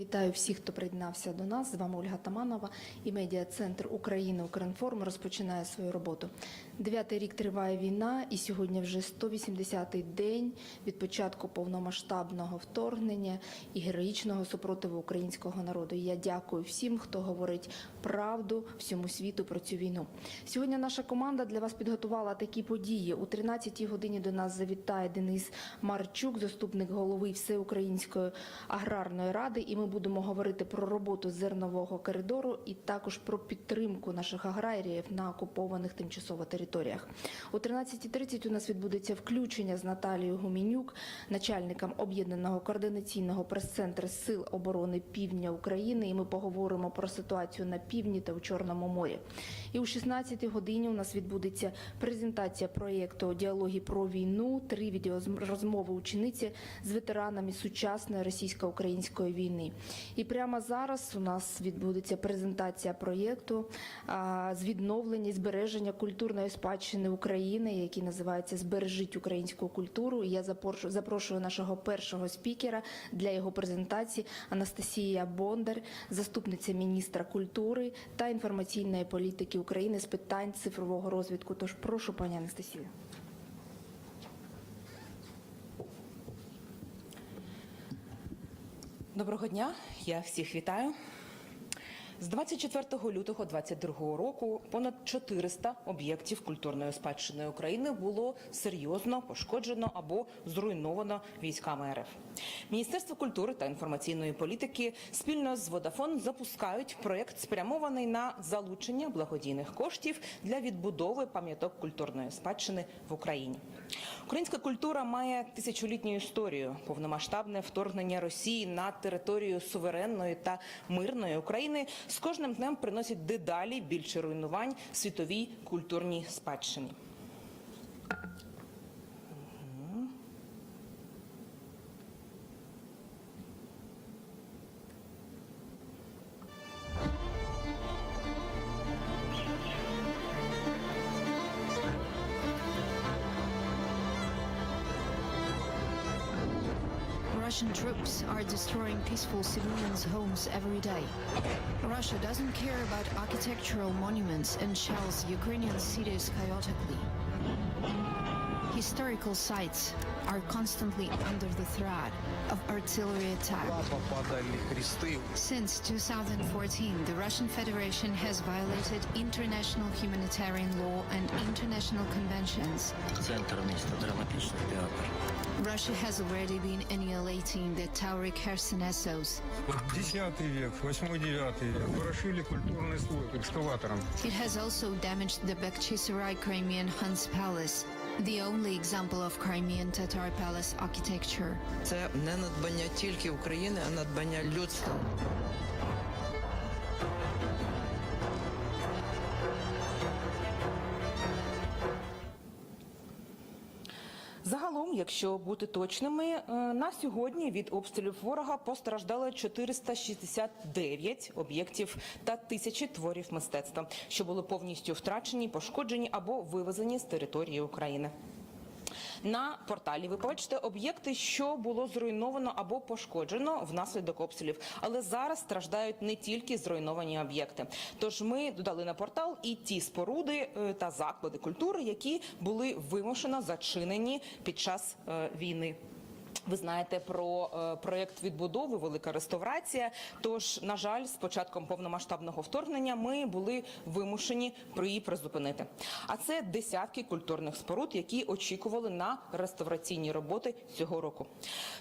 Вітаю всіх, хто приєднався до нас. З вами Ольга Таманова і медіа-центр України Укрінформ розпочинає свою роботу. Дев'ятий рік триває війна, і сьогодні вже 180-й день від початку повномасштабного вторгнення і героїчного супротиву українського народу. Я дякую всім, хто говорить правду всьому світу про цю війну. Сьогодні наша команда для вас підготувала такі події. У 13-й годині до нас завітає Денис Марчук, заступник голови Всеукраїнської аграрної ради. І ми будемо говорити про роботу зернового коридору і також про підтримку наших аграріїв на окупованих тимчасово територіях. О 13.30 у нас відбудеться включення з Наталією Гумінюк, начальником об'єднаного координаційного прес-центру Сил оборони Півдня України. І ми поговоримо про ситуацію на півдні та у Чорному морі. І о 16 годині у нас відбудеться презентація проєкту Діалоги про війну. Три відеорозмови учениці з ветеранами сучасної російсько-української війни. І прямо зараз у нас відбудеться презентація проєкту з відновлення і збереження культурної спадщини України, який називається Збережіть українську культуру. І я запрошую, нашого першого спікера для його презентації Анастасія Бондар, заступниця міністра культури та інформаційної політики України з питань цифрового розвитку. Тож прошу, пані Анастасію. Доброго дня, я всіх вітаю. З 24 лютого 2022 року понад 400 об'єктів культурної спадщини України було серйозно пошкоджено або зруйновано військами РФ. Міністерство культури та інформаційної політики спільно з Водафон запускають проєкт, спрямований на залучення благодійних коштів для відбудови пам'яток культурної спадщини в Україні. Українська культура має тисячолітню історію, повномасштабне вторгнення Росії на територію суверенної та мирної України з кожним днем приносить дедалі більше руйнувань світовій культурній спадщині. Russian troops are destroying peaceful civilians' homes every day. Russia doesn't care about architectural monuments and shells Ukrainian cities chaotically. Historical sites are constantly under the threat of artillery attack. Since 2014, the Russian Federation has violated international humanitarian law and international conventions. Центр міста, драматичний театр. Russia has already been annihilating the Tauri Khersonesos. Десятый век, восьмой, девятый век. Ворошили культурный слой экскаватором. It has also damaged the Bakhchisarai Crimean Hun's Palace, the only example of Crimean Tatar palace architecture. Це не надбання тільки України, а надбання людства. Якщо бути точними, е, на сьогодні від обстрілів ворога постраждали 469 об'єктів та тисячі творів мистецтва, що були повністю втрачені, пошкоджені або вивезені з території України. На порталі ви побачите об'єкти, що було зруйновано або пошкоджено внаслідок обстрілів. Але зараз страждають не тільки зруйновані об'єкти. Тож ми додали на портал і ті споруди е, та заклади культури, які були вимушено зачинені під час е, війни. Ви знаєте про е, проєкт відбудови Велика реставрація. Тож, на жаль, з початком повномасштабного вторгнення ми були вимушені її призупинити. А це десятки культурних споруд, які очікували на реставраційні роботи цього року.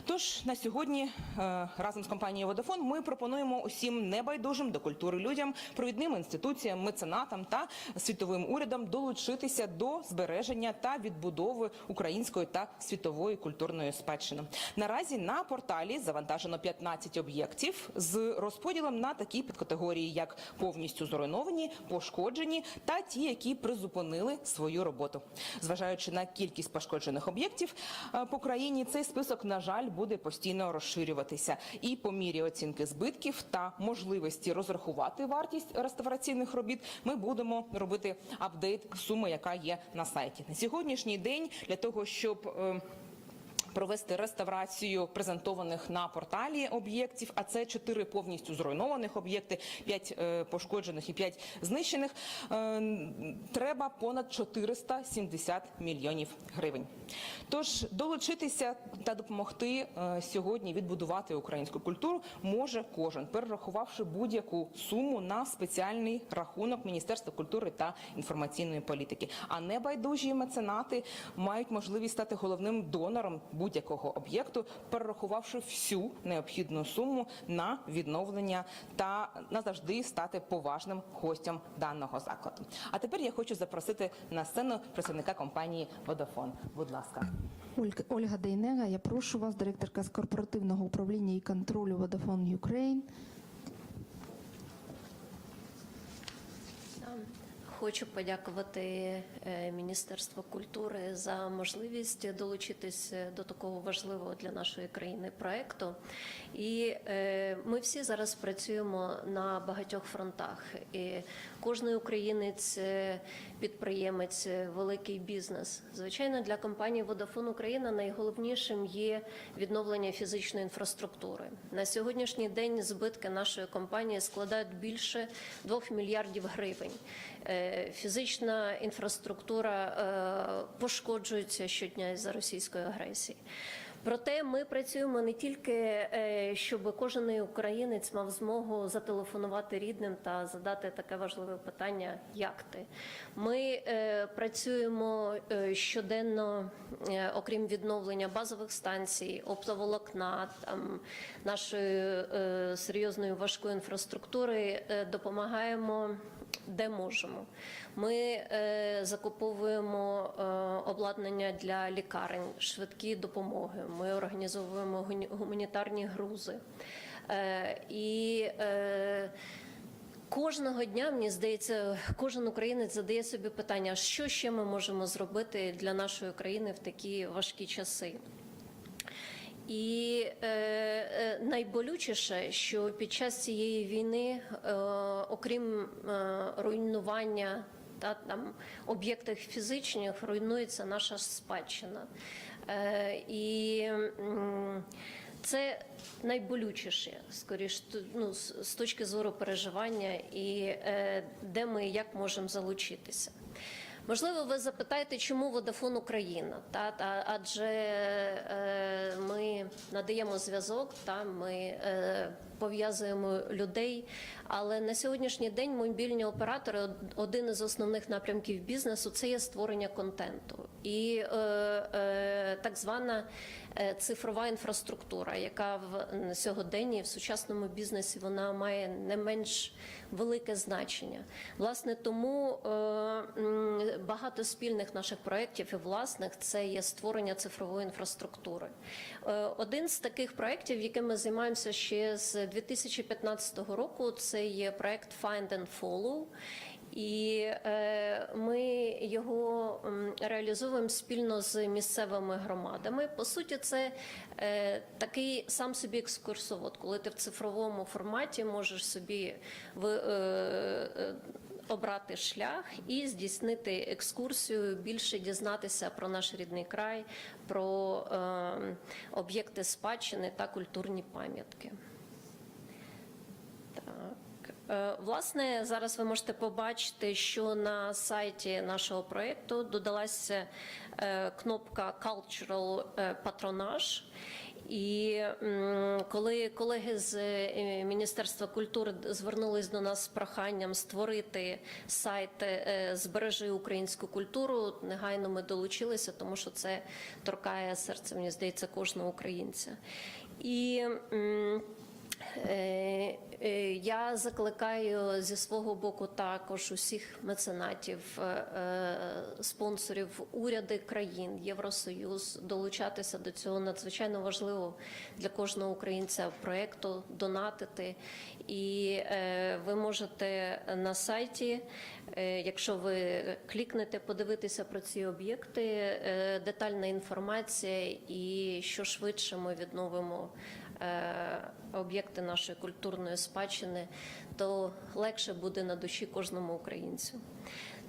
Тож на сьогодні е, разом з компанією Водафон ми пропонуємо усім небайдужим до культури людям, провідним інституціям, меценатам та світовим урядам долучитися до збереження та відбудови української та світової культурної спадщини. Наразі на порталі завантажено 15 об'єктів з розподілом на такі підкатегорії, як повністю зруйновані, пошкоджені та ті, які призупинили свою роботу. Зважаючи на кількість пошкоджених об'єктів е, по країні, цей список, на жаль, буде постійно розширюватися. І по мірі оцінки збитків та можливості розрахувати вартість реставраційних робіт, ми будемо робити апдейт суми, яка є на сайті на сьогоднішній день, для того, щоб е, Провести реставрацію презентованих на порталі об'єктів, а це чотири повністю зруйнованих об'єкти, п'ять е, пошкоджених і п'ять знищених. Е, Треба понад 470 мільйонів гривень. Тож долучитися та допомогти е, сьогодні відбудувати українську культуру може кожен, перерахувавши будь-яку суму на спеціальний рахунок Міністерства культури та інформаційної політики. А небайдужі меценати мають можливість стати головним донором будь-якого об'єкту, перерахувавши всю необхідну суму на відновлення та назавжди стати поважним гостем даного закладу. А тепер я хочу запросити на сцену представника компанії Водафон. Будь ласка. Ольга, Ольга Дейнега, я прошу вас, директорка з корпоративного управління і контролю Vodafone Ukraine. Хочу подякувати е, Міністерству культури за можливість долучитись до такого важливого для нашої країни проекту. І е, ми всі зараз працюємо на багатьох фронтах. І кожний українець, підприємець, е, великий бізнес. Звичайно, для компанії Vodafone Україна найголовнішим є відновлення фізичної інфраструктури. На сьогоднішній день збитки нашої компанії складають більше 2 мільярдів гривень. Е, Фізична інфраструктура е, пошкоджується щодня із-за російської агресії. Проте ми працюємо не тільки, е, щоб кожен українець мав змогу зателефонувати рідним та задати таке важливе питання, як ти. Ми е, працюємо е, щоденно, окрім відновлення базових станцій, оптоволокна, там, нашої серйозної важкої інфраструктури, допомагаємо де можемо. Ми е, закуповуємо е, обладнання для лікарень, швидкі допомоги. Ми організовуємо гуманітарні грузи. Е, і е, Кожного дня мені здається, кожен українець задає собі питання, що ще ми можемо зробити для нашої країни в такі важкі часи. І е, е, найболючіше, що під час цієї війни, е, окрім е, руйнування та там об'єктів фізичних, руйнується наша спадщина. Е, і м, це найболючіше, скоріш ну, з точки зору переживання і е, де ми як можемо залучитися. Можливо, ви запитаєте, чому Водафон Україна? Та, адже е, ми надаємо зв'язок, та ми е, пов'язуємо людей. Але на сьогоднішній день мобільні оператори один із основних напрямків бізнесу це є створення контенту і е, е, так звана е, цифрова інфраструктура, яка в сьогоденні в сучасному бізнесі вона має не менш велике значення. Власне, тому е, багато спільних наших проєктів і власних це є створення цифрової інфраструктури. Е, Один з таких проєктів, яким ми займаємося ще з 2015 року, це є проєкт Find and Follow. І е, ми його реалізовуємо спільно з місцевими громадами. По суті, це е, такий сам собі екскурсовод, коли ти в цифровому форматі можеш собі в, е, обрати шлях і здійснити екскурсію, більше дізнатися про наш рідний край, про е, об'єкти спадщини та культурні пам'ятки. Так. Е, Власне, зараз ви можете побачити, що на сайті нашого проєкту додалася е, кнопка Cultural е, Patronage. І коли колеги з е, Міністерства культури звернулись до нас з проханням створити сайт е, Збережи українську культуру, негайно ми долучилися, тому що це торкає серце, мені здається, кожного українця. І Е, е, Я закликаю зі свого боку також усіх меценатів, е, е, спонсорів, уряди країн, Євросоюз долучатися до цього надзвичайно важливо для кожного українця проєкту, донатити. І е, ви можете на сайті, е, якщо ви клікнете, подивитися про ці об'єкти, е, детальна інформація, і що швидше ми відновимо е, об'єкти нашої культурної спадщини, то легше буде на душі кожному українцю.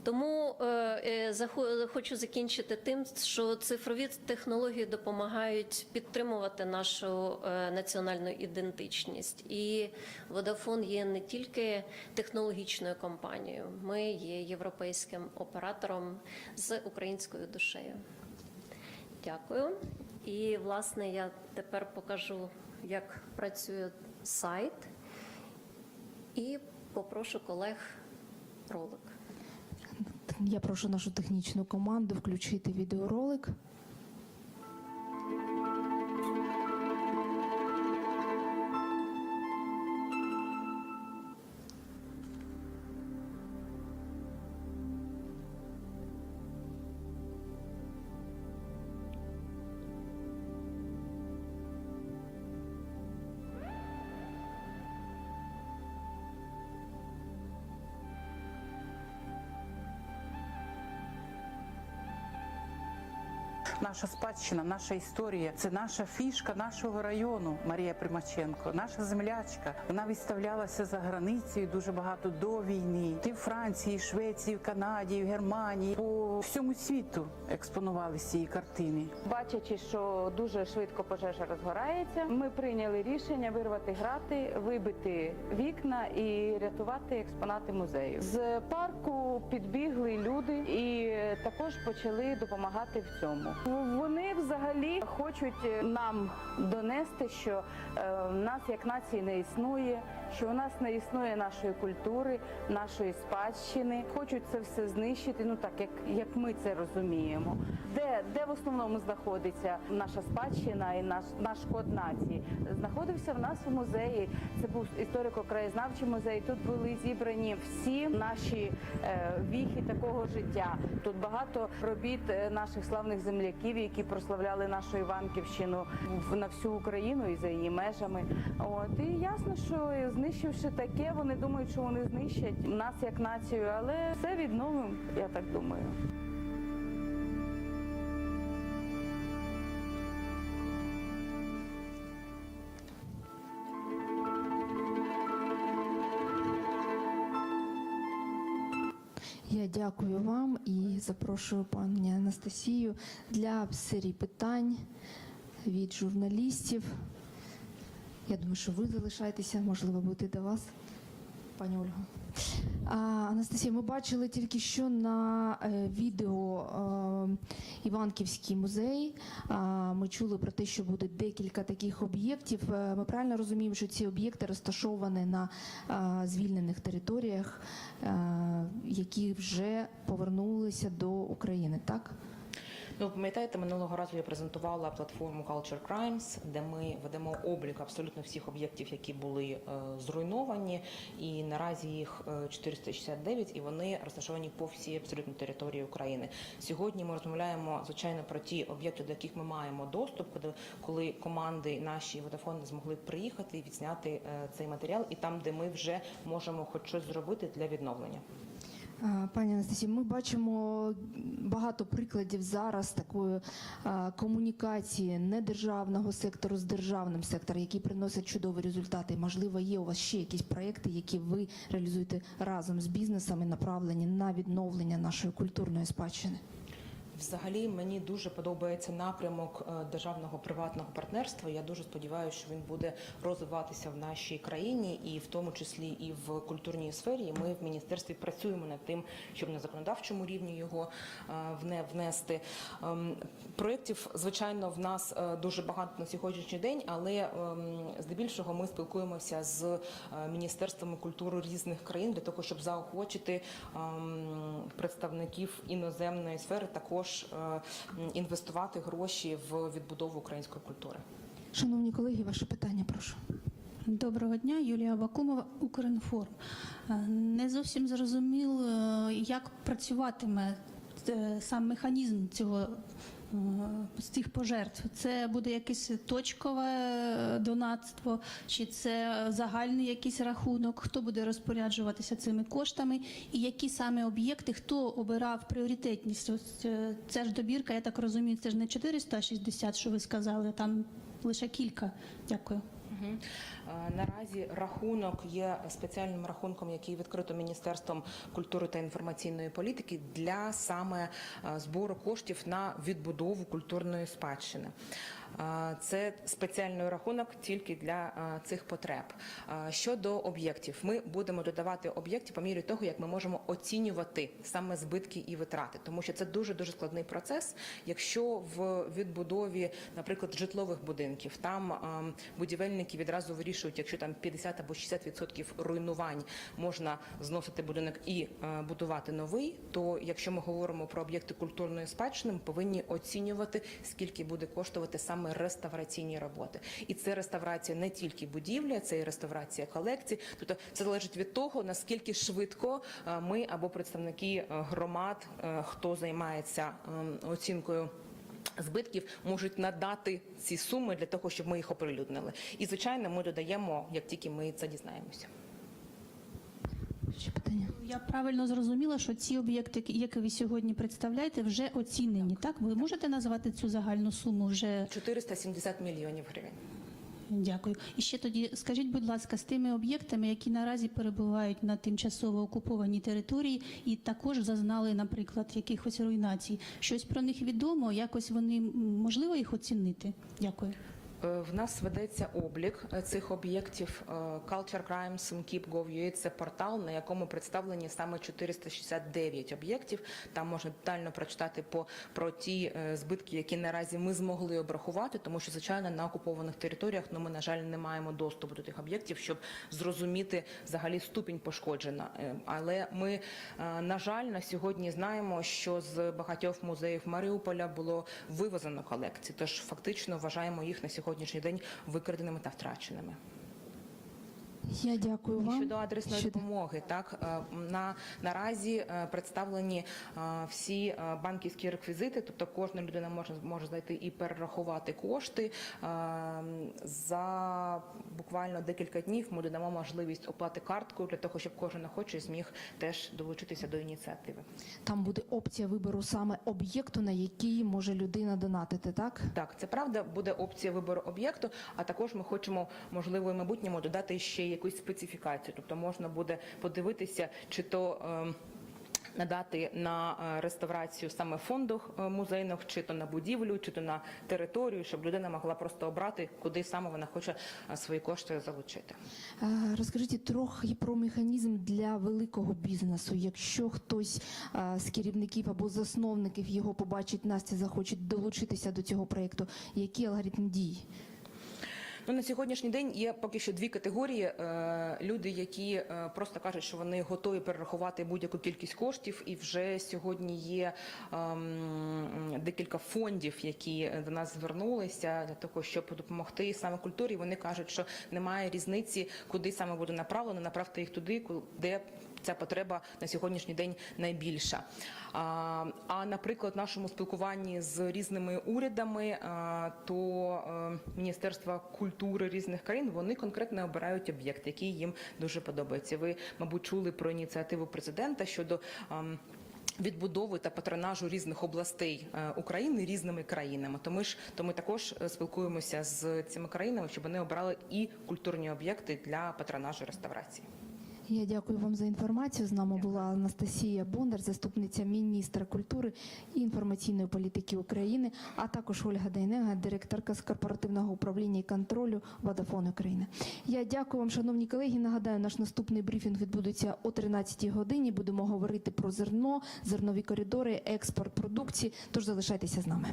Тому е, е, хочу закінчити тим, що цифрові технології допомагають підтримувати нашу е, національну ідентичність. І Vodafone є не тільки технологічною компанією, ми є європейським оператором з українською душею. Дякую. І власне я тепер покажу, як працює сайт, і попрошу колег ролик. Я прошу нашу технічну команду включити відеоролик. Наша спадщина, наша історія це наша фішка нашого району. Марія Примаченко, наша землячка. Вона виставлялася за границею дуже багато до війни. Ти в Франції, Швеції, в Канаді, в Германії по всьому світу експонувалися її картини. Бачачи, що дуже швидко пожежа розгорається, ми прийняли рішення вирвати грати, вибити вікна і рятувати експонати музею. З парку підбігли люди і також почали допомагати в цьому. Вони взагалі хочуть нам донести, що е, в нас як нації не існує, що у нас не існує нашої культури, нашої спадщини. Хочуть це все знищити. Ну так як, як ми це розуміємо. Де, де в основному знаходиться наша спадщина і наш наш код нації? Знаходився в нас в музеї. Це був історико-краєзнавчий музей. Тут були зібрані всі наші е, віхи такого життя. Тут багато робіт е, наших славних земляків, які прославляли нашу Іванківщину в- на всю Україну і за її межами. От і ясно, що знищивши таке, вони думають, що вони знищать нас як націю, але все відновимо, я так думаю. Я дякую вам і запрошую пані Анастасію для серії питань від журналістів. Я думаю, що ви залишаєтеся, можливо, бути до вас, пані Ольга. Анастасія, ми бачили тільки що на е, відео е, Іванківський музей. Ми чули про те, що буде декілька таких об'єктів. Е, Ми правильно розуміємо, що ці об'єкти розташовані на звільнених територіях, які вже повернулися до України, так? Ну, пам'ятаєте, минулого разу я презентувала платформу Culture Crimes, де ми ведемо облік абсолютно всіх об'єктів, які були е, зруйновані, і наразі їх е, 469, і вони розташовані по всій абсолютно території України. Сьогодні ми розмовляємо звичайно про ті об'єкти, до яких ми маємо доступ, коли, команди наші Vodafone змогли приїхати і відзняти е, цей матеріал, і там, де ми вже можемо хоч щось зробити для відновлення. Пані Анастасія, ми бачимо багато прикладів зараз такої комунікації недержавного сектору з державним сектором, які приносять чудові результати. Можливо, є у вас ще якісь проекти, які ви реалізуєте разом з бізнесами, направлені на відновлення нашої культурної спадщини. Взагалі мені дуже подобається напрямок е, державного приватного партнерства. Я дуже сподіваюся, що він буде розвиватися в нашій країні, і в тому числі і в культурній сфері. І Ми в міністерстві працюємо над тим, щоб на законодавчому рівні його е, вне- внести. Ем, Проєктів, звичайно, в нас е, дуже багато на сьогоднішній день, але ем, здебільшого ми спілкуємося з міністерствами культури різних країн для того, щоб заохочити ем, представників іноземної сфери також е, інвестувати гроші в відбудову української культури. Шановні колеги, ваше питання, прошу. Доброго дня, Юлія Бакумова, Укрінформ. Е, Не зовсім зрозуміло, е, як працюватиме сам механізм цього з цих пожертв. Це буде якесь точкове е, донатство, чи це загальний якийсь рахунок? Хто буде розпоряджуватися цими коштами, і які саме об'єкти, хто обирав пріоритетність? Ось е, це ж добірка, я так розумію, це ж не 460, що ви сказали, там лише кілька. Дякую. Е, Наразі рахунок є спеціальним рахунком, який відкрито Міністерством культури та інформаційної політики для саме е, збору коштів на відбудову культурної спадщини. Це спеціальний рахунок тільки для цих потреб. Щодо об'єктів, ми будемо додавати об'єктів по мірі того, як ми можемо оцінювати саме збитки і витрати, тому що це дуже дуже складний процес. Якщо в відбудові, наприклад, житлових будинків, там будівельники відразу вирішують, якщо там 50 або 60% руйнувань можна зносити будинок і будувати новий, то якщо ми говоримо про об'єкти культурної спадщини, ми повинні оцінювати, скільки буде коштувати саме реставраційні роботи. І це реставрація не тільки будівлі, це і реставрація колекцій. Тобто це залежить від того, наскільки швидко е, ми або представники е, громад, е, хто займається ем, оцінкою. Збитків можуть надати ці суми для того, щоб ми їх оприлюднили. І звичайно, ми додаємо, як тільки ми це дізнаємося. Ще питання. Я правильно зрозуміла, що ці об'єкти, які ви сьогодні представляєте, вже оцінені. Так, ви можете назвати цю загальну суму вже 470 мільйонів гривень. Дякую. І ще тоді скажіть, будь ласка, з тими об'єктами, які наразі перебувають на тимчасово окупованій території, і також зазнали, наприклад, якихось руйнацій. Щось про них відомо? Якось вони можливо їх оцінити? Дякую. Е, В нас ведеться облік е, цих об'єктів. Е, Culture Crimes Keep.gov.ua – це портал, на якому представлені саме 469 об'єктів. Там можна детально прочитати по про ті збитки, які наразі ми змогли обрахувати, тому що звичайно на окупованих територіях ну ми на жаль не маємо доступу до тих об'єктів, щоб зрозуміти взагалі ступінь пошкоджена. Але ми на жаль на сьогодні знаємо, що з багатьох музеїв Маріуполя було вивезено колекції. Тож фактично вважаємо їх на сьогоднішній день викраденими та втраченими. Я дякую вам. щодо адресної Щодо- допомоги, так е, на наразі е, представлені е, всі банківські реквізити, тобто кожна людина може може знайти і перерахувати кошти. За буквально декілька днів ми додамо можливість оплати карткою для того, щоб кожен охочий зміг теж долучитися до ініціативи. Там буде опція вибору саме об'єкту, на який може людина донатити, так? Так, це правда, буде опція вибору об'єкту, а також ми хочемо, можливо, і майбутньому додати ще якусь специфікацію. Тобто можна буде подивитися, чи то. ем, Надати на е, реставрацію саме фонду е, музейних, чи то на будівлю, чи то на територію, щоб людина могла просто обрати, куди саме вона хоче е, свої кошти залучити. Розкажіть трохи про механізм для великого бізнесу. Якщо хтось з керівників або засновників його побачить, Настя захоче долучитися до цього проєкту, який алгоритм дій? Ну на сьогоднішній день є поки що дві категорії: Е, люди, які е, просто кажуть, що вони готові перерахувати будь-яку кількість коштів, і вже сьогодні є ем, декілька фондів, які до нас звернулися для того, щоб допомогти саме культурі. Вони кажуть, що немає різниці, куди саме буде направлено. Направте їх туди, де ця потреба на сьогоднішній день найбільша. А, наприклад, в нашому спілкуванні з різними урядами, то е, Міністерства культури різних країн вони конкретно обирають об'єкт, який їм дуже подобається. Ви, мабуть, чули про ініціативу президента щодо. Відбудови та патронажу різних областей е, України різними країнами. То ми ж то ми також е, спілкуємося з цими країнами, щоб вони обрали і культурні об'єкти для патронажу реставрації. Я дякую вам за інформацію. З нами була Анастасія Бондар, заступниця міністра культури і інформаційної політики України, а також Ольга Дайнега, директорка з корпоративного управління і контролю Водафон України. Я дякую вам, шановні колеги. Нагадаю, наш наступний брифінг відбудеться о 13 годині. Будемо говорити про зерно, зернові коридори, експорт продукції. Тож залишайтеся з нами.